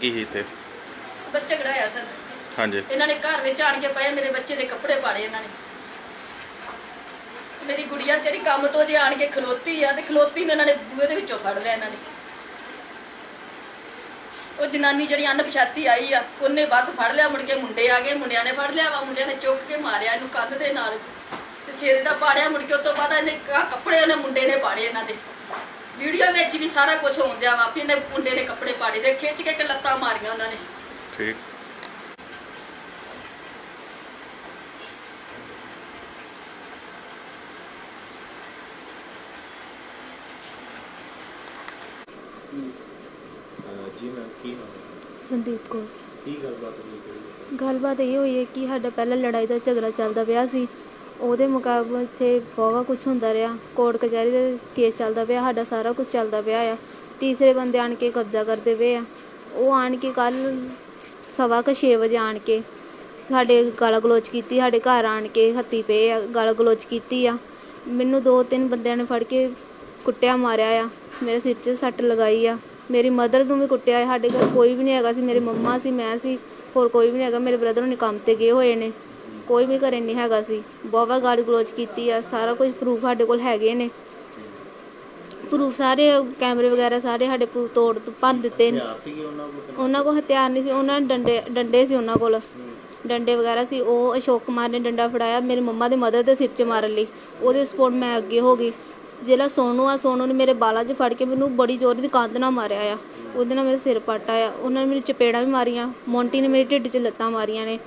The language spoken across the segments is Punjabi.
ਕੀ ਹੀ ਤੇ ਬੱਚਾ ਝਗੜਾ ਸਰ। ਹਾਂਜੀ। ਇਹਨਾਂ ਨੇ ਘਰ ਵਿੱਚ ਆਣ ਕੇ ਪਏ ਮੇਰੇ ਬੱਚੇ ਦੇ ਕੱਪੜੇ ਪਾੜੇ ਇਹਨਾਂ ਨੇ। ਮੇਰੀ ਗੁੜੀਆ ਤੇਰੀ ਕੰਮ ਤੋਂ ਜੇ ਆਣ ਕੇ ਖਲੋਤੀ ਆ ਤੇ ਖਲੋਤੀ ਨੂੰ ਇਹਨਾਂ ਨੇ ਬੂਹੇ ਦੇ ਵਿੱਚੋਂ ਫੜ ਲਿਆ ਇਹਨਾਂ ਨੇ। ਉਹ ਜਨਾਨੀ ਜਿਹੜੀ ਅਣਪਛਾਤੀ ਆਈ ਆ ਉਹਨੇ ਬਸ ਫੜ ਲਿਆ ਮੁੜ ਕੇ ਮੁੰਡੇ ਆ ਗਏ ਮੁੰਡਿਆਂ ਨੇ ਫੜ ਲਿਆ ਵਾ ਮੁੰਡਿਆਂ ਨੇ ਚੁੱਕ ਕੇ ਮਾਰਿਆ ਇਹਨੂੰ ਕੰਧ ਦੇ ਨਾਲ। ਤੇ ਸਿਰ ਦਾ ਪਾੜਿਆ ਮੁੜ ਕੇ ਉਸ ਤੋਂ ਬਾਅਦ ਇਹਨੇ ਕੱਪੜੇ ਉਹਨੇ ਮੁੰਡੇ ਨੇ ਪਾੜੇ ਇਹਨਾਂ ਦੇ। ਵੀਡੀਓ ਵਿੱਚ ਵੀ ਸਾਰਾ ਕੁਝ ਹੁੰਦਿਆ ਵਾ ਵੀ ਇਹਨੇ ਮੁੰਡੇ ਨੇ ਕੱਪੜੇ ਪਾੜੇ ਦੇ ਖਿੱਚ ਕੇ ਕਿ ਲੱਤਾਂ ਮਾਰੀਆਂ ਉਹਨਾਂ ਨੇ। ਠੀਕ। ਜੀ ਮੈਂ ਕੀ ਨਾਮ ਹੈ? ਸੰਦੀਪ ਕੌਰ। ਕੀ ਗੱਲਬਾਤ ਹੋਈ ਕਿਹੜੀ ਗੱਲਬਾਤ ਇਹ ਹੋਈ ਹੈ ਕਿ ਸਾਡਾ ਪਹਿਲਾਂ ਲੜਾਈ ਦਾ ਝਗੜਾ ਚੱਲਦਾ ਪਿਆ ਸੀ। ਉਹਦੇ ਮੁਕਾਬਲੇ ਇੱਥੇ ਬਹੁਤ ਕੁਛ ਹੁੰਦਾ ਰਿਹਾ। ਕੋਰਟ ਕਚਹਿਰੀ ਦਾ ਕੇਸ ਚੱਲਦਾ ਪਿਆ, ਸਾਡਾ ਸਾਰਾ ਕੁਝ ਚੱਲਦਾ ਪਿਆ ਆ। ਤੀਸਰੇ ਬੰਦੇ ਆਣ ਕੇ ਕਬਜ਼ਾ ਕਰਦੇ ਪਏ ਆ। ਉਹ ਆਣ ਕੇ ਕੱਲ ਸਵਾ ਕੁ ਛੇ ਵਜੇ ਆਣ ਕੇ ਸਾਡੇ ਗਾਲਾਂ ਗਲੋਚ ਕੀਤੀ, ਸਾਡੇ ਘਰ ਆਣ ਕੇ ਹੱਤੀ ਪਏ ਆ, ਗਾਲਾਂ ਗਲੋਚ ਕੀਤੀ ਆ। ਮੈਨੂੰ ਦੋ ਤਿੰਨ ਬੰਦਿਆਂ ਨੇ ਫੜ ਕੇ ਕੁੱਟਿਆ, ਮਾਰਿਆ ਆ। ਮੇਰੇ ਸਿਰ 'ਚ ਸੱਟ ਲਗਾਈ ਆ। ਮੇਰੀ ਮਦਰ ਨੂੰ ਵੀ ਕੁੱਟਿਆ ਹੈ ਸਾਡੇ ਘਰ ਕੋਈ ਵੀ ਨਹੀਂ ਹੈਗਾ ਸੀ, ਮੇਰੇ ਮੰਮਾ ਸੀ, ਮੈਂ ਸੀ, ਹੋਰ ਕੋਈ ਵੀ ਨਹੀਂ ਹੈਗਾ। ਮੇਰੇ ਬ੍ਰਦਰ ਨੇ ਕੰਮ ਤੇ ਗਏ ਹੋਏ ਨੇ। ਕੋਈ ਵੀ ਘਰੇ ਨਹੀਂ ਹੈਗਾ ਸੀ। ਬਹੁਤ ਗਾਲੀ ਗਲੋਚ ਕੀਤੀ ਆ ਸਾਰਾ ਕੁਝ ਪ੍ਰੂਫ ਸਾਡੇ ਕੋਲ ਹੈਗੇ ਨੇ। ਪ੍ਰੂਫ ਸਾਰੇ ਕੈਮਰੇ ਵਗੈਰਾ ਸਾਰੇ ਸਾਡੇ ਪ੍ਰੂਫ ਤੋੜ ਭੰਨ ਦਿੱਤੇ ਨੇ। ਹਥਿਆਰ ਸੀਗੇ ਉਹਨਾਂ ਕੋਲ ਉਹਨਾਂ ਕੋਲ ਹਥਿਆਰ ਨਹੀਂ ਸੀ ਉਹਨਾਂ ਨੇ ਡੰਡੇ ਡੰਡੇ ਸੀ ਉਹਨਾਂ ਕੋਲ। ਡੰਡੇ ਵਗੈਰਾ ਸੀ ਉਹ ਅਸ਼ੋਕ ਕੁਮਾਰ ਨੇ ਡੰਡਾ ਫੜਾਇਆ ਮੇਰੀ ਮੰਮਾ ਦੇ ਮਦਰ ਦੇ ਸਿਰ 'ਚ ਮਾਰਨ ਲਈ। ਉਹਦੇ ਸਪੋਰਟ ਮੈਂ ਅੱਗੇ ਹੋ ਗਈ। ਜਿਹੜਾ ਸੋਨੂ ਆ ਸੋਨੂ ਨੇ ਮੇਰੇ ਬਾਲਾਂ 'ਚ ਫੜ ਕੇ ਮੈਨੂੰ ਬੜੀ ਜ਼ੋਰ ਦੀ ਕੰਧ ਨਾਲ ਮਾਰਿਆ ਆ। ਉਹਦੇ ਨਾਲ ਮੇਰੇ ਸਿਰ ਪੱਟ ਆਇਆ। ਉਹਨਾਂ ਨੇ ਮੈਨੂੰ ਚਪੇੜਾਂ ਵੀ ਮਾਰੀਆਂ ਮੌਂਟੀ ਨੇ ਮੇਰੇ ਢਿੱਡ 'ਚ ਲੱਤਾਂ ਮਾਰੀਆਂ ਨੇ।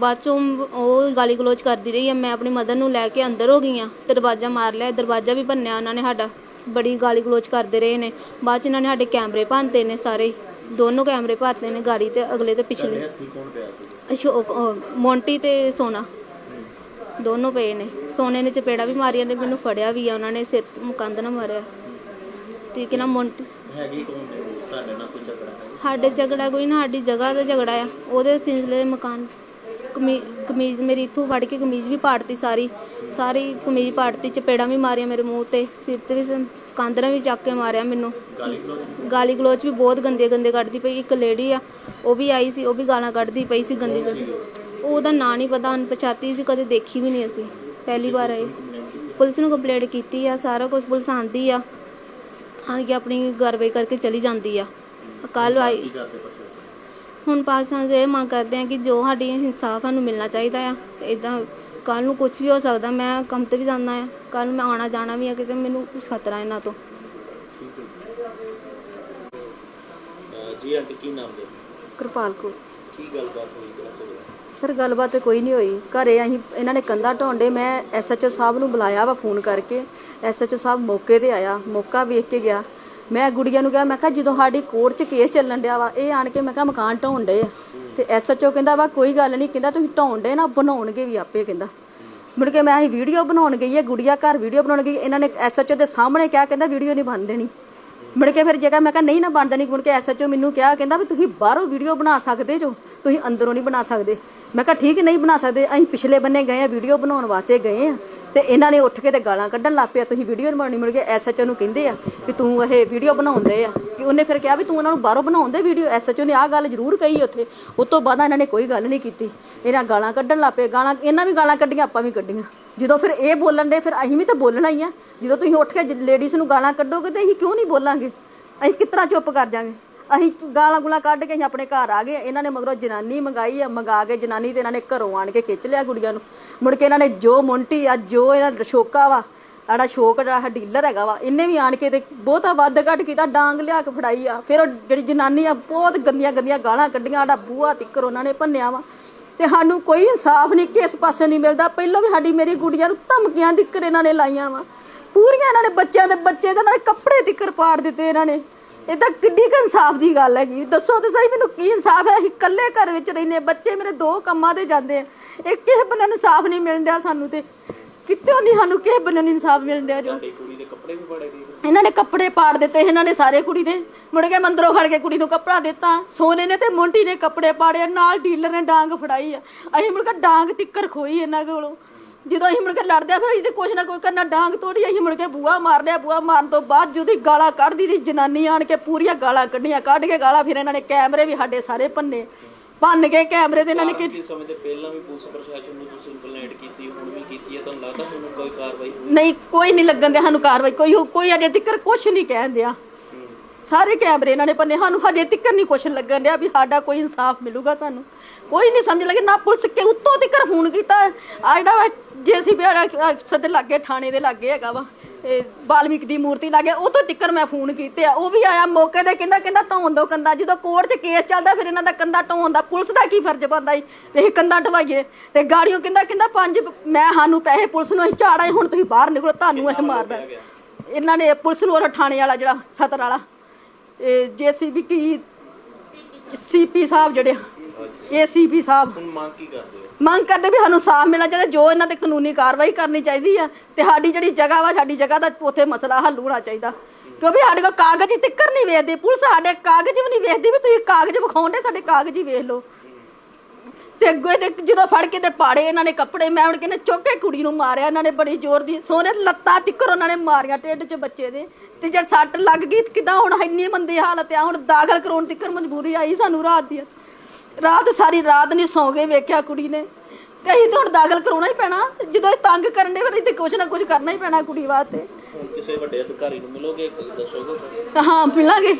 ਬਾਅਦ ਚੋਂ ਉਹ ਗਾਲੀ ਗਲੋਚ ਕਰਦੀ ਰਹੀ ਆ ਮੈਂ ਆਪਣੀ ਮਦਰ ਨੂੰ ਲੈ ਕੇ ਅੰਦਰ ਹੋ ਗਈ ਆ ਦਰਵਾਜ਼ਾ ਮਾਰ ਲਿਆ ਦਰਵਾਜ਼ਾ ਵੀ ਭੰਨਿਆ ਉਹਨਾਂ ਨੇ ਸਾਡਾ ਬੜੀ ਗਾਲੀ ਗਲੋਚ ਕਰਦੇ ਰਹੇ ਨੇ ਬਾਅਦ ਚ ਇਹਨਾਂ ਨੇ ਸਾਡੇ ਕੈਮਰੇ ਭੰਨਤੇ ਨੇ ਸਾਰੇ ਦੋਨੋਂ ਕੈਮਰੇ ਭੰਨਤੇ ਨੇ ਗਾੜੀ ਤੇ ਅਗਲੇ ਤੇ ਪਿਛਲੇ। ਅਸ਼ੋਕ ਅਹ ਮੌਂਟੀ ਤੇ ਸੋਨਾ। ਦੋਨੋਂ ਪਏ ਨੇ ਸੋਨੇ ਨੇ ਚਪੇੜਾ ਵੀ ਮਾਰੀਆਂ ਨੇ ਮੈਨੂੰ ਫੜਿਆ ਵੀ ਆ ਉਹਨਾਂ ਨੇ ਸਿਰ ਕੰਧ ਨਾਲ ਮਾਰਿਆ। ਤੇ ਕਿ ਨਾ ਮੌਂਟੀ ਹੈਗੀ ਕੌਣ ਉਹ? ਤੁਹਾਡੇ ਨਾਲ ਕੋਈ ਝਗੜਾ ਹੈ ਸਾਡੇ ਝਗੜਾ ਕੋਈ ਨਾ ਸਾਡੀ ਜਗ੍ਹਾ ਦਾ ਝਗੜਾ ਆ ਉਹਦੇ ਸਿਲਸਿਲੇ ਦੇ ਮਕਾਨ ਕਮੀ- ਕਮੀਜ਼ ਮੇਰੀ ਇੱਥੋਂ ਫੜ ਕੇ ਕਮੀਜ਼ ਵੀ ਪਾੜਤੀ ਸਾਰੀ। ਸਾਰੀ ਕਮੀਜ਼ ਪਾੜਤੀ, ਚਪੇੜਾਂ ਵੀ ਮਾਰੀਆਂ ਮੇਰੇ ਮੂੰਹ ਤੇ, ਸਿਰ ਤੇ ਵੀ ਸਕਾਂਦਰਾਂ ਵੀ ਚੱਕ ਕੇ ਮਾਰਿਆ ਮੈਨੂੰ। ਗਾਲੀ ਗਲੋਚ ਵੀ ਬਹੁਤ ਗੰਦੇ ਗੰਦੇ ਕੱਢਦੀ ਪਈ, ਇੱਕ ਲੇਡੀ ਆ, ਉਹ ਵੀ ਆਈ ਸੀ, ਉਹ ਵੀ ਗਾਲਾਂ ਕੱਢਦੀ ਪਈ ਸੀ ਗੰਦੀ ਗੰਦੀ। ਉਹਦਾ ਨਾਂ ਨਹੀਂ ਪਤਾ, ਅਣਪਛਾਤੀ ਸੀ, ਕਦੇ ਦੇਖੀ ਵੀ ਨਹੀਂ ਅਸੀਂ, ਪਹਿਲੀ ਵਾਰ ਆਏ। ਪੁਲਿਸ ਨੂੰ ਕੰਪਲੇਂਟ ਕੀਤੀ ਆ, ਸਾਰਾ ਕੁਝ ਪੁਲਿਸ ਆਂਦੀ ਆ, ਆਣ ਕੇ ਆਪਣੀ ਕਾਰਵਾਈ ਕਰਕੇ ਚਲੀ ਜਾਂਦੀ ਆ। ਕੱਲ ਆਈ ਹੁਣ ਪਾਕਿਸਤਾਨ ਤੋਂ ਇਹ ਮੰਗ ਕਰਦੇ ਆ ਕਿ ਜੋ ਸਾਡੀ ਇਨਸਾਫ ਸਾਨੂੰ ਮਿਲਣਾ ਚਾਹੀਦਾ ਆ ਇਦਾਂ ਕੱਲ ਨੂੰ ਕੁਝ ਵੀ ਹੋ ਸਕਦਾ ਮੈਂ ਕੰਮ ਤੇ ਵੀ ਜਾਣਾ ਆ ਕੱਲ ਮੈਂ ਆਉਣਾ ਜਾਣਾ ਵੀ ਆ ਕਿਤੇ ਮੈਨੂੰ ਕੁਛ ਖਤਰਾ ਇਹਨਾਂ ਤੋਂ। ਜੀ ਆਂਟੀ ਕੀ ਨਾਮ ਦੇ ਕਿਰਪਾਲ ਕੋ ਕੀ ਗੱਲਬਾਤ ਹੋਈ ਕਿਹੜਾ ਝਗੜਾ ਸਰ ਗੱਲਬਾਤ ਤੇ ਕੋਈ ਨਹੀਂ ਹੋਈ। ਘਰੇ ਅਸੀਂ ਇਹਨਾਂ ਨੇ ਕੰਧਾ ਢਾਉਂਦੇ ਮੈਂ ਐਸਐਚਓ ਸਾਹਿਬ ਨੂੰ ਬੁਲਾਇਆ ਵਾ ਫੋਨ ਕਰਕੇ। ਐਸਐਚਓ ਸਾਹਿਬ ਮੌਕੇ ਤੇ ਆਇਆ ਮੌਕਾ ਵੇਖ ਕੇ ਗਿਆ। ਮੈਂ ਗੁੜੀਆ ਨੂੰ ਕਿਹਾ, ਮੈਂ ਕਿਹਾ ਜਦੋਂ ਸਾਡੀ ਕੋਰਟ 'ਚ ਕੇਸ ਚੱਲਣ ਡਿਆ ਵਾ, ਇਹ ਆਣ ਕੇ ਮੈਂ ਕਿਹਾ ਮਕਾਨ ਢਾਉਣ ਡੇ ਆ। ਤੇ ਐਸਐਚਓ ਕਹਿੰਦਾ ਵਾ, ਕੋਈ ਗੱਲ ਨਹੀਂ ਕਹਿੰਦਾ ਤੁਸੀਂ ਢਾਉਣ ਡਏ ਨਾ, ਬਣਾਉਣਗੇ ਵੀ ਆਪੇ ਕਹਿੰਦਾ। ਮੁੜ ਕੇ ਮੈਂ ਅਸੀਂ ਵੀਡੀਓ ਬਣਾਉਣ ਗਈ ਹੈ ਗੁੜੀਆ ਘਰ ਵੀਡੀਓ ਬਣਾਉਣ ਗਈ, ਇਹਨਾਂ ਨੇ ਐਸਐਚਓ ਦੇ ਸਾਹਮਣੇ ਕਿਹਾ, ਕਹਿੰਦਾ ਵੀਡੀਓ ਨਹੀਂ ਬਣ ਦੇਣੀ। ਮੁੜ ਕੇ ਫਿਰ ਜਗ੍ਹਾ ਮੈਂ ਕਿਹਾ ਨਹੀਂ ਨਾ ਬਣਦਾ ਨਹੀਂ, ਮੁੜ ਕੇ ਐਸਐਚਓ ਮੈਨੂੰ ਕਿਹਾ, ਕਹਿੰਦਾ ਵੀ ਤੁਸੀਂ ਬਾਹਰੋਂ ਵੀਡੀਓ ਬਣਾ ਸਕਦੇ ਜੋ, ਤੁਸੀਂ ਅੰਦਰੋਂ ਨਹੀਂ ਬਣਾ ਸਕਦੇ। ਮੈਂ ਕਿਹਾ ਠੀਕ, ਨਹੀਂ ਬਣਾ ਸਕਦੇ, ਅਸੀਂ ਪਿਛਲੇ ਬੰਨੇ ਗਏ ਆ, ਵੀਡੀਓ ਬਣਾਉਣ ਵਾਸਤੇ ਗਏ ਆ, ਤੇ ਇਹਨਾਂ ਨੇ ਉੱਠ ਕੇ ਤੇ ਗਾਲਾਂ ਕੱਢਣ ਲੱਗ ਪਿਆ, ਤੁਸੀਂ ਵੀਡੀਓ ਬਣਾਉਣੀ, ਮੁੜ ਕੇ ਐਸਐਚਓ ਨੂੰ ਕਹਿੰਦੇ ਆ ਵੀ ਤੂੰ ਇਹ ਵੀਡੀਓ ਬਣਾਉਂਦੇ ਆ। ਕਿ ਉਹਨੇ ਫਿਰ ਕਿਹਾ ਵੀ ਤੂੰ ਉਹਨਾਂ ਨੂੰ ਬਾਹਰੋਂ ਬਣਾਉਂਦੇ ਵੀਡੀਓ ਐਸਐਚਓ ਨੇ ਆਹ ਗੱਲ ਜ਼ਰੂਰ ਕਹੀ ਉੱਥੇ, ਉਸ ਤੋਂ ਬਾਅਦ ਇਹਨਾਂ ਨੇ ਕੋਈ ਗੱਲ ਨਹੀਂ ਕੀਤੀ। ਇਹਨਾਂ ਗਾਲਾਂ ਕੱਢਣ ਲੱਗ ਪਏ, ਗਾਲਾਂ, ਇਹਨਾਂ ਵੀ ਗਾਲਾਂ ਕੱਢੀਆਂ, ਆਪਾਂ ਵੀ ਕੱਢੀਆਂ। ਜਦੋਂ ਫਿਰ ਇਹ ਬੋਲਣ ਦੇ, ਫਿਰ ਅਸੀਂ ਵੀ ਤਾਂ ਬੋਲਣਾ ਹੀ ਆ। ਜਦੋਂ ਤੁਸੀਂ ਉੱਠ ਕੇ ਲੇਡੀਜ਼ ਨੂੰ ਗਾਲਾਂ ਕੱਢੋਗੇ ਤੇ ਅਸੀਂ ਕਿਉਂ ਨਹੀਂ ਬੋਲਾਂਗੇ? ਅਸੀਂ ਕਿਸ ਚੁੱਪ ਕਰ ਜਾਾਂਗੇ? ਅਸੀਂ ਗਾਲਾਂ ਗੁਲਾਂ ਕੱਢ ਕੇ ਅਸੀਂ ਆਪਣੇ ਘਰ ਆ ਗਏ। ਇਹਨਾਂ ਨੇ ਮਗਰੋਂ ਜਨਾਨੀ ਮੰਗਾਈ ਆ, ਮੰਗਾ ਕੇ ਜਨਾਨੀ ਤੇ ਇਹਨਾਂ ਨੇ ਘਰੋਂ ਆਣ ਕੇ ਖਿੱਚ ਲਿਆ ਕੁੜੀਆਂ ਨੂੰ। ਮੁੜ ਕੇ ਇਹਨਾਂ ਨੇ ਜੋ ਮੁੰਟੀ ਆ, ਜੋ ਇਹਨਾਂ ਸ਼ੋਕਾ ਵਾ ਆੜਾ ਸ਼ੋਕ ਜਿਹੜਾ ਡੀਲਰ ਹੈਗਾ ਵਾ, ਇਹਨੇ ਵੀ ਆਣ ਕੇ ਤੇ ਬਹੁਤਾ ਵੱਧ ਘੱਟ ਕੀਤਾ, ਡਾਂਗ ਲਿਆ ਕੇ ਫੜਾਈ ਆ। ਫਿਰ ਉਹ ਜਿਹੜੀ ਜਨਾਨੀ ਆ, ਬਹੁਤ ਗੰਦੀਆਂ ਗੰਦੀਆਂ ਗਾਲਾਂ ਕੱਢੀਆਂ ਆੜਾ ਬੂਹਾ ਤਿੱਕਰ ਉਹਨਾਂ ਨੇ ਭੰਨਿਆ ਵਾ। ਤੇ ਸਾਨੂੰ ਕੋਈ ਇਨਸਾਫ ਨਹੀਂ, ਕਿਸ ਪਾਸੇ ਨਹੀਂ ਮਿਲਦਾ। ਪਹਿਲਾਂ ਵੀ ਸਾਡੀ ਮੇਰੀ ਗੁੜੀਆਂ ਨੂੰ ਧਮਕੀਆਂ ਦਿੱਕਰ ਇਹਨਾਂ ਨੇ ਲਾਈਆਂ ਵਾ। ਪੂਰੀਆਂ ਇਹਨਾਂ ਨੇ ਬੱਚਿਆਂ ਦੇ ਬੱਚੇ ਦੇ ਨਾਲ ਕੱਪੜੇ ਤਿੱਕਰ ਪਾੜ ਦਿੱਤੇ ਇਹਨਾਂ ਨੇ। ਇਹ ਤਾਂ ਕਿੱਡੀ ਕੁ ਇਨਸਾਫ ਦੀ ਗੱਲ ਹੈਗੀ। ਦੱਸੋ ਤੇ ਸਹੀ ਮੈਨੂੰ ਕੀ ਇਨਸਾਫ ਹੈ? ਅਸੀਂ ਇਕੱਲੇ ਘਰ ਵਿੱਚ ਰਹਿੰਦੇ ਬੱਚੇ ਮੇਰੇ ਦੋ ਕੰਮਾਂ ਤੇ ਜਾਂਦੇ ਆ। ਇਹ ਕਿਸੇ ਬੰਨੇ ਇਨਸਾਫ ਨਹੀਂ ਮਿਲਣ ਡਿਆ ਸਾਨੂੰ ਤੇ। ਕਿਤੋਂ ਨਹੀਂ ਸਾਨੂੰ ਕਿਸੇ ਬੰਨੇ ਨੀ ਇਨਸਾਫ ਮਿਲਣ ਡਿਆ ਜੋ। ਤੁਹਾਡੀ ਕੁੜੀ ਦੇ ਕੱਪੜੇ ਵੀ ਪਾੜੇ ਗਏ। ਇਹਨਾਂ ਨੇ ਕੱਪੜੇ ਪਾੜ ਦਿੱਤੇ, ਇਹਨਾਂ ਨੇ ਸਾਰੇ ਕੁੜੀ ਦੇ। ਮੁੜ ਕੇ ਮੰਦਰੋਂ ਖੜ ਕੇ ਕੁੜੀ ਨੂੰ ਕੱਪੜਾ ਦਿੱਤਾ। ਸੋਨੇ ਨੇ ਤੇ ਮੋਂਟੀ ਨੇ ਕੱਪੜੇ ਪਾੜੇ, ਨਾਲ ਡੀਲਰ ਨੇ ਡਾਂਗ ਫੜਾਈ ਆ। ਅਸੀਂ ਮੁੜ ਕੇ ਡਾਂਗ ਤਿੱਕਰ ਖੋਈ ਇਹਨਾਂ ਕੋਲੋਂ। ਜਦੋਂ ਅਸੀਂ ਮੁੜ ਕੇ ਲੜਦੇ ਆ, ਫਿਰ ਅਸੀਂ ਕੁਛ ਨਾ ਕੋਈ ਕਰਨਾ, ਡਾਂਗ ਤੋੜੀ, ਅਸੀਂ ਮੁੜ ਕੇ ਬੂਆ ਮਾਰ ਲਿਆ। ਬੂਆ ਮਾਰਨ ਤੋਂ ਬਾਅਦ ਜੁਦੀ ਗਾਲਾਂ ਕੱਢਦੀ ਦੀ ਜਨਾਨੀ ਆਣ ਕੇ ਪੂਰੀਆਂ ਗਾਲਾਂ ਕੱਢੀਆਂ, ਕੱਢ ਕੇ ਗਾਲਾਂ, ਫਿਰ ਇਹਨਾਂ ਨੇ ਕੈਮਰੇ ਵੀ ਸਾਡੇ ਸਾਰੇ ਭੰਨੇ। ਭੰਨ ਕੇ ਕੈਮਰੇ ਦੇ ਇਹਨਾਂ ਨੇ ਕਾਰਨ ਕੀ ਸਮੇਂ ਦੇ ਪਹਿਲਾਂ ਵੀ ਪੁਲਿਸ ਪ੍ਰਸ਼ਾਸਨ ਨੂੰ ਤੁਸੀਂ ਕੰਪਲੇਂਟ ਕੀਤੀ ਹੁਣ ਵੀ ਕੀਤੀ ਹੈ ਤੁਹਾਨੂੰ ਲੱਗਦਾ ਹੁਣ ਕੋਈ ਕਾਰਵਾਈ ਹੋਈ ਨਹੀਂ ਕੋਈ ਨਹੀਂ ਲੱਗਣ ਦੇ ਸਾਨੂੰ ਕਾਰਵਾਈ ਕੋਈ ਕੋਈ ਅਜੇ ਤੱਕ ਕੁਛ ਨਹੀਂ ਕਹਿਣ ਦਿਆ। ਸਾਰੇ ਕੈਮਰੇ ਇਹਨਾਂ ਨੇ ਪੰਨੇ ਸਾਨੂੰ ਹਜੇ ਤੱਕ ਨਹੀਂ ਕੁਛ ਲੱਗਣ ਡਿਆ ਵੀ ਸਾਡਾ ਕੋਈ ਇਨਸਾਫ ਮਿਲੂਗਾ ਸਾਨੂੰ। ਕੋਈ ਨਹੀਂ ਸਮਝ ਲੱਗੇ ਨਾ ਪੁਲਿਸ ਕੇ ਉੱਤੋਂ ਤੱਕ ਫੋਨ ਕੀਤਾ। ਆ ਜਿਹੜਾ ਜੇਸੀਬੀ ਵਾਲਾ ਸੱਦੇ ਲੱਗੇ ਥਾਣੇ ਦੇ ਲੱਗੇ ਹੈਗਾ ਵਾ ਇਹ ਬਾਲਮੀਕ ਦੀ ਮੂਰਤੀ ਲੱਗੇ ਉਹ ਤੋਂ ਤੱਕਰ ਮੈਂ ਫੋਨ ਕੀਤੇ ਆ। ਉਹ ਵੀ ਆਇਆ ਮੌਕੇ ਤੇ ਕਹਿੰਦਾ ਕਹਿੰਦਾ ਢਾਉਣ ਦੋ ਕੰਦਾ ਜਦੋਂ ਕੋਰਟ 'ਚ ਕੇਸ ਚੱਲਦਾ ਫਿਰ ਇਹਨਾਂ ਦਾ ਕੰਦਾ ਢਾਉਣ ਦਾ। ਪੁਲਿਸ ਦਾ ਕੀ ਫਰਜ਼ ਬਣਦਾ ਈ ਇਹ ਕੰਦਾ ਢਵਾਈਏ। ਤੇ ਗਾੜੀਆਂ ਕਹਿੰਦਾ ਕਹਿੰਦਾ ਪੰਜ ਮੈਂ ਸਾਨੂੰ ਪੈਸੇ ਪੁਲਿਸ ਨੂੰ ਅਸੀਂ ਝਾੜਾਂ ਹੁਣ ਤੁਸੀਂ ਬਾਹਰ ਨਿਕਲੋ ਤੁਹਾਨੂੰ ਇਹ ਮਾਰਦਾ ਇਹਨਾਂ ਨੇ ਪੁਲਿਸ ਨੂੰ ਉਹ ਥਾਣੇ ਵਾਲਾ ਜਿਹੜਾ ਸਤਰ ਵਾਲਾ ਇਹ ਜੇਸੀਬੀ ਕੀ ਸੀਪੀ ਸਾਹਿਬ ਜਿਹੜੇ ਏਸੀਪੀ ਸਾਹਿਬ ਹੁਣ ਮੰਗ ਕੀ ਕਰਦੇ ਹੋ? ਮੰਗ ਕਰਦੇ ਵੀ ਸਾਨੂੰ ਸਾਫ਼ ਮਿਲਣਾ ਚਾਹੀਦਾ ਜੋ ਇਹਨਾਂ ਤੇ ਕਾਨੂੰਨੀ ਕਾਰਵਾਈ ਕਰਨੀ ਚਾਹੀਦੀ ਆ ਤੇ ਸਾਡੀ ਜਿਹੜੀ ਜਗ੍ਹਾ ਵਾ ਸਾਡੀ ਜਗ੍ਹਾ ਦਾ ਉੱਥੇ ਮਸਲਾ ਹੱਲ ਹੋਣਾ ਚਾਹੀਦਾ। ਕਿਉਂਕਿ ਸਾਡੇ ਕੋਲ ਕਾਗਜ਼ ਹੀ ਤਿੱਕਰ ਨਹੀਂ ਵੇਖਦੇ ਪੁਲਿਸ ਸਾਡੇ ਕਾਗਜ਼ ਵੀ ਨਹੀਂ ਵੇਖਦੀ ਵੀ ਤੁਸੀਂ ਕਾਗਜ਼ ਵਿਖਾਉਂਦੇ ਸਾਡੇ ਕਾਗਜ਼ ਹੀ ਵੇਖ ਲਓ। ਤੇ ਅੱਗੇ ਦੇ ਜਦੋਂ ਫੜ ਕੇ ਤੇ ਪਾੜੇ ਇਹਨਾਂ ਨੇ ਕੱਪੜੇ ਮੈਂ ਹੁਣ ਕਹਿੰਦੇ ਚੁੱਕ ਕੇ ਕੁੜੀ ਨੂੰ ਮਾਰਿਆ ਇਹਨਾਂ ਨੇ ਬੜੀ ਜ਼ੋਰ ਦੀ ਸੋਨੇ ਲੱਤਾਂ ਤਿੱਕਰ ਉਹਨਾਂ ਨੇ ਮਾਰੀਆਂ ਢਿੱਡ 'ਚ ਬੱਚੇ ਦੇ। ਤੇ ਜਦ ਸੱਟ ਲੱਗ ਗਈ ਕਿਦਾਂ ਹੁਣ ਇੰਨੀ ਮੰਦੀ ਹਾਲਤ ਆ ਹੁਣ ਦਾਖਲ ਕਰਾਉਣ ਤਿੱਕਰ ਮਜਬੂਰੀ ਆਈ ਸਾਨੂੰ ਰਾਤ ਦੀ। ਰਾਤ ਸਾਰੀ ਰਾਤ ਨਹੀਂ ਸੌਂ ਗਏ ਵੇਖਿਆ ਕੁੜੀ ਨੇ। ਤੇ ਅਸੀਂ ਤਾਂ ਹੁਣ ਦਾਖਲ ਕਰਾਉਣਾ ਹੀ ਪੈਣਾ। ਜਦੋਂ ਇਹ ਤੰਗ ਕਰਨ ਦੇ ਫਿਰ ਤੇ ਕੁਛ ਨਾ ਕੁਛ ਕਰਨਾ ਹੀ ਪੈਣਾ ਕੁੜੀ ਵਾਸਤੇ। ਕਿਸੇ ਵੱਡੇ ਅਧਿਕਾਰੀ ਨੂੰ ਮਿਲੋਗੇ ਦੱਸੋਗੇ? ਹਾਂ ਮਿਲਾਂਗੇ।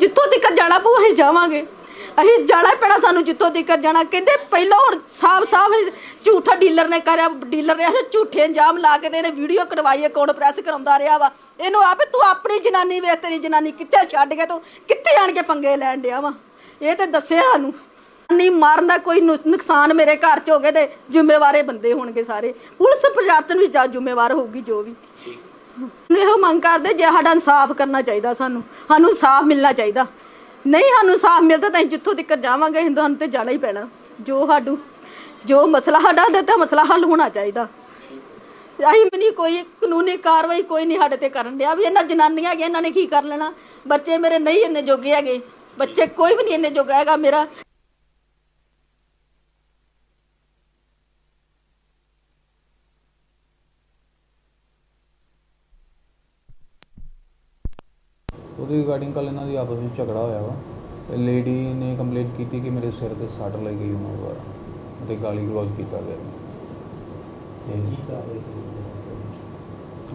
ਜਿੱਥੋਂ ਤੱਕ ਜਾਣਾ ਪਊ ਅਸੀਂ ਜਾਵਾਂਗੇ। ਅਸੀਂ ਜਾਣਾ ਪੈਣਾ ਸਾਨੂੰ ਜਿੱਥੋਂ ਤੱਕ ਜਾਣਾ। ਕਹਿੰਦੇ ਪਹਿਲਾਂ ਹੁਣ ਸਾਫ਼ ਸਾਫ਼ ਝੂਠਾ ਡੀਲਰ ਨੇ ਕਰਿਆ ਡੀਲਰ ਸੀ, ਝੂਠੇ ਇੰਜਾਮ ਲਾ ਕੇ ਇਹਨੇ ਵੀਡੀਓ ਕਢਵਾਈ ਅਕਾਊਂਟ ਪ੍ਰੈਸ ਕਰਾਉਂਦਾ ਰਿਹਾ ਵਾ। ਇਹਨੂੰ ਆਪੇ ਤੂੰ ਆਪਣੀ ਜਨਾਨੀ ਵੇਖ ਤੇਰੀ ਜਨਾਨੀ ਕਿੱਥੇ ਛੱਡ ਗਿਆ ਤੂੰ? ਕਿੱਥੇ ਆਣ ਕੇ ਪੰਗੇ ਲੈਣ ਡਿਆ ਵਾ? ਇਹ ਤੇ ਦੱਸਿਆ ਸਾਨੂੰ। ਨਹੀਂ ਮਾਰਨ ਦਾ ਕੋਈ ਨੁ- ਨੁਕਸਾਨ ਮੇਰੇ ਘਰ ਚ ਹੋ ਗਏ ਤੇ ਜ਼ਿੰਮੇਵਾਰੇ ਬੰਦੇ ਹੋਣਗੇ ਸਾਰੇ। ਪੁਲਿਸ ਪ੍ਰਸ਼ਾਸਨ ਵੀ ਜਾ ਜ਼ਿੰਮੇਵਾਰ ਹੋਊਗੀ ਜੋ ਵੀ। ਇਹੋ ਮੰਗ ਕਰਦੇ ਜੇ ਸਾਡਾ ਇਨਸਾਫ ਕਰਨਾ ਚਾਹੀਦਾ ਸਾਨੂੰ ਸਾਨੂੰ ਇਨਸਾਫ ਮਿਲਣਾ ਚਾਹੀਦਾ। ਨਹੀਂ ਸਾਨੂੰ ਇਨਸਾਫ ਮਿਲਦਾ ਤਾਂ ਅਸੀਂ ਜਿੱਥੋਂ ਤੱਕ ਜਾਵਾਂਗੇ ਸਾਨੂੰ ਤੇ ਜਾਣਾ ਹੀ ਪੈਣਾ। ਜੋ ਸਾਡੂ ਜੋ ਮਸਲਾ ਸਾਡਾ ਉਹਦਾ ਤਾਂ ਮਸਲਾ ਹੱਲ ਹੋਣਾ ਚਾਹੀਦਾ। ਅਸੀਂ ਵੀ ਨਹੀਂ ਕੋਈ ਕਾਨੂੰਨੀ ਕਾਰਵਾਈ ਕੋਈ ਨਹੀਂ ਸਾਡੇ ਤੇ ਕਰਨ ਡਿਆ ਵੀ ਇਹਨਾਂ ਜਨਾਨੀਆਂ ਹੈਗੀਆਂ ਇਹਨਾਂ ਨੇ ਕੀ ਕਰ ਲੈਣਾ? ਬੱਚੇ ਮੇਰੇ ਨਹੀਂ ਇੰਨੇ ਜੋਗੇ ਹੈਗੇ। ਬੱਚੇ ਕੋਈ ਵੀ ਨਹੀਂ ਇੰਨੇ ਜੋਗਾ ਹੈਗਾ ਮੇਰਾ ਉਹਦੀ ਰਿਗਾਰਡਿੰਗ ਕੱਲ ਇਹਨਾਂ ਦੀ ਆਪਸ ਵਿੱਚ ਝਗੜਾ ਹੋਇਆ ਵਾ। ਤੇ ਲੇਡੀ ਨੇ ਕੰਪਲੇਂਟ ਕੀਤੀ ਕਿ ਮੇਰੇ ਸਿਰ ਤੇ ਸੱਟ ਲੱਗ ਗਈ ਉਹਨਾਂ ਦੁਆਰਾ ਤੇ ਗਾਲੀ ਗਲੋਚ ਕੀਤਾ ਗਿਆ। ਤੇ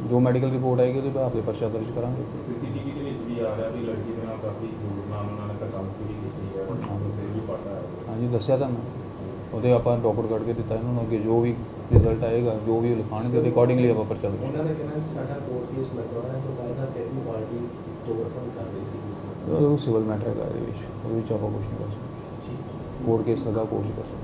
ਜੋ ਮੈਡੀਕਲ ਰਿਪੋਰਟ ਆਏਗੀ ਉਹਦੇ ਬਾਅਦ ਦੇ ਪਰਚਾ ਦਰਜ ਕਰਾਂਗੇ। ਸੀਸੀਟੀਵੀ ਦੇ ਵਿੱਚ ਵੀ ਆ ਰਿਹਾ ਵੀ ਲੜਕੀ ਦੇ ਨਾਲ ਕਾਫੀ ਦੂਰ ਨਾਲ ਕੰਮ ਕੀਤੀ ਹੈ ਵੀ ਪੜਦਾ ਹੈ। ਹਾਂਜੀ ਦੱਸਿਆ ਤੁਹਾਨੂੰ? ਉਹਦੇ ਆਪਾਂ ਡਾਕੂਮੈਂਟ ਕੱਢ ਕੇ ਦਿੱਤਾ ਇਹਨਾਂ ਨੂੰ ਅੱਗੇ ਜੋ ਵੀ ਰਿਜ਼ਲਟ ਆਏਗਾ ਜੋ ਵੀ ਉਹ ਲਿਖਾਣਗੇ ਉਹਦੇ ਅਕੋਰਡਿੰਗਲੀ ਆਪਾਂ ਪਰਚਾ ਦਰਜ ਉਹਨਾਂ ਨੇ ਕਿਹਾ ਕਿ ਸਾਡਾ ਕੋਰਟ ਕੇਸ ਲੱਗਣਾ ਹੈ ਤਾਂ ਕੱਲ੍ਹ ਦਾ ਤੇਰੀ ਪਾਰਟੀ ਓਵਰਕਮ ਕਰ ਰਹੀ ਸੀ। ਉਹ ਸਿਵਲ ਮੈਟਰ ਹੈਗਾ ਇਹਦੇ ਵਿੱਚ ਉਹਦੇ ਵਿੱਚ ਆਪਾਂ ਕੁਝ ਨਹੀਂ ਕਰ ਸਕਦੇ। ਕੋਰਟ ਕੇਸ ਹੈਗਾ ਕੋਰਟ ਕਰ ਸਕਦੇ।